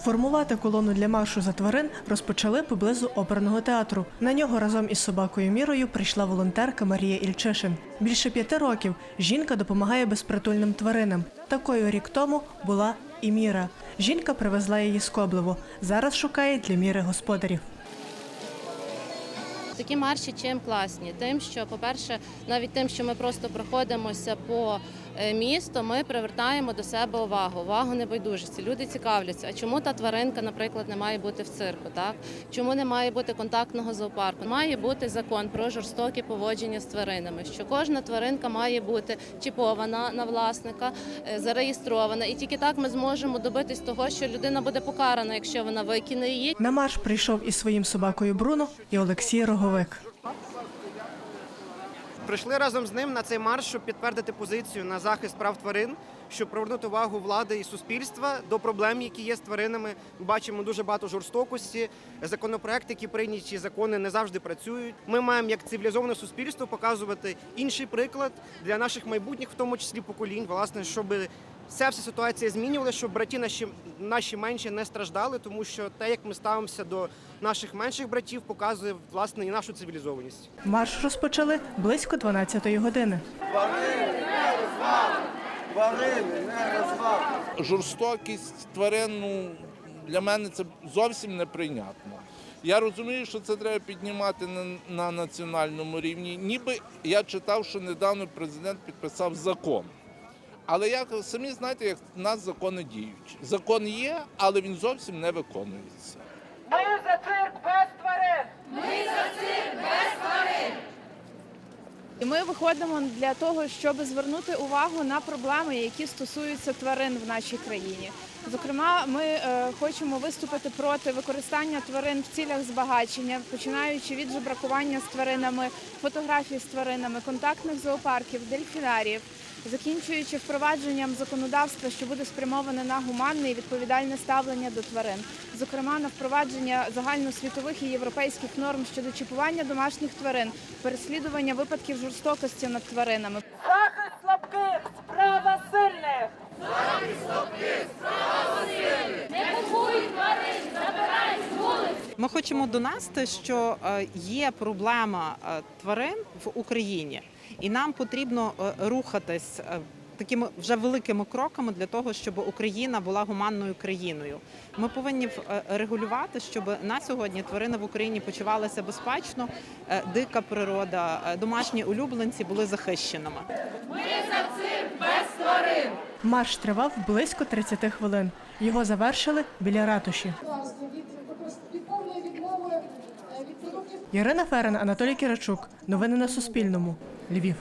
Формувати колону для маршу за тварин розпочали поблизу оперного театру. На нього разом із собакою Мірою прийшла волонтерка Марія Ільчишин. Більше п'яти років жінка допомагає безпритульним тваринам. Такою рік тому була і Міра. Жінка привезла її з Коблево. Зараз шукає для міри господарів. Такі марші чим класні? Тим, що, по-перше, навіть тим, що ми просто проходимося по е, місту, ми привертаємо до себе увагу, увагу небайдужості. Люди цікавляться, а чому та тваринка, наприклад, не має бути в цирку? Так чому не має бути контактного зоопарку? Має бути закон про жорстоке поводження з тваринами. Що кожна тваринка має бути чіпована на власника, е, зареєстрована, і тільки так ми зможемо добитись того, що людина буде покарана, якщо вона викине її. На марш прийшов із своїм собакою Бруно і Олексій Роговик. Прийшли разом з ним на цей марш, щоб підтвердити позицію на захист прав тварин, щоб привернути увагу влади і суспільства до проблем, які є з тваринами. Ми бачимо дуже багато жорстокості. Законопроекти, які прийняті, закони не завжди працюють. Ми маємо як цивілізоване суспільство показувати інший приклад для наших майбутніх, в тому числі поколінь, власне, щоб ця вся ситуація змінювалася, щоб браті наші, наші менші не страждали, тому що те, як ми ставимося до наших менших братів, показує власне і нашу цивілізованість. Марш розпочали близько 12-ї години. жорстокість тварин ну, для мене це зовсім неприйнятно. Я розумію, що це треба піднімати на, на національному рівні. Ніби я читав, що недавно президент підписав закон. Але як самі знаєте, як в нас закони діють. Закон є, але він зовсім не виконується. Ми за цирк без тварин. І ми виходимо для того, щоб звернути увагу на проблеми, які стосуються тварин в нашій країні. Зокрема, ми е, хочемо виступити проти використання тварин в цілях збагачення, починаючи від жебракування з тваринами, фотографій з тваринами, контактних зоопарків, дельфінаріїв, закінчуючи впровадженням законодавства, що буде спрямоване на гуманне і відповідальне ставлення до тварин, зокрема на впровадження загальносвітових і європейських норм щодо чіпування домашніх тварин, переслідування випадків жорстокості над тваринами. Ми хочемо донести, що е, є проблема е, тварин в Україні, і нам потрібно е, рухатись такими вже великими кроками для того, щоб Україна була гуманною країною. Ми повинні регулювати, щоб на сьогодні тварини в Україні почувалися безпечно, дика природа, домашні улюбленці були захищеними. Марш тривав близько 30 хвилин. Його завершили біля ратуші. Ірина Ферен, Анатолій Кірачук. Новини на Суспільному. Львів.